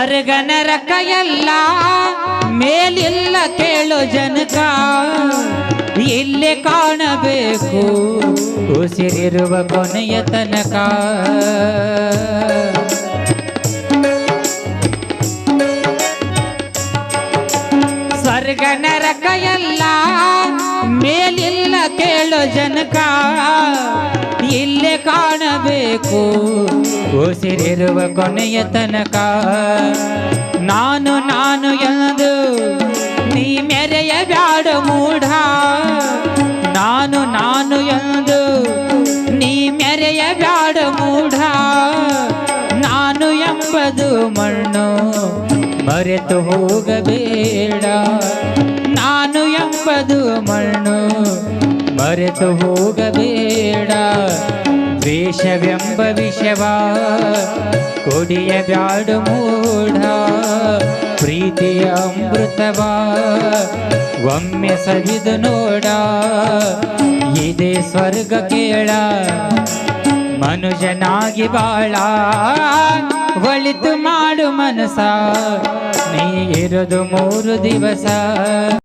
ಸ್ವರ್ಗ ನರಕ ಎಲ್ಲ ಮೇಲಿಲ್ಲ ಕೇಳು ಜನಕ. ಇಲ್ಲಿ ಕಾಣಬೇಕು, ಉಸಿರಿರುವ ಕೊನೆಯ ತನಕ. ಸ್ವರ್ಗ ನರಕ ಎಲ್ಲ ಮೇಲಿಲ್ಲ ಕೇಳು ಜನಕ. ಇಲ್ಲೇ ಕಾಣಬೇಕು. ಉಸಿರಿರುವ ಕೊನೆಯ ತನಕ. ನಾನು ನಾನು ಎಂದು ನೀ ಮೆರೆಯ ಬ್ಯಾಡ ಮೂಢ. ನಾನು ನಾನು ಎಂದು ನೀ ಮೆರೆಯ ಬ್ಯಾಡ ಮೂಢ. ನಾನು ಎಂಬುದು ಮಣ್ಣು ಮರೆತು ಹೋಗಬೇಡ. ನಾನು ಎಂಬುದು ಮಣ್ಣು ಮರೆತು ಹೋಗಬೇಡ. ದ್ವೇಷವೆಂಬ ವಿಷವ, ಕೊಡಿಯ ಬ್ಯಾಡು ಮೂಢ, ಪ್ರೀತಿಯ ಅಮೃತವ, ಒಮ್ಮೆ ಸವಿದು ನೋಡ, ಇದೇ ಸ್ವರ್ಗ ಕೇಳ ಮನುಜನಾಗಿ ಬಾಳ, ಒಳಿತು ಮಾಡು ಮನಸ, ನೀ ಇರೋದು ಮೂರು ದಿವಸ.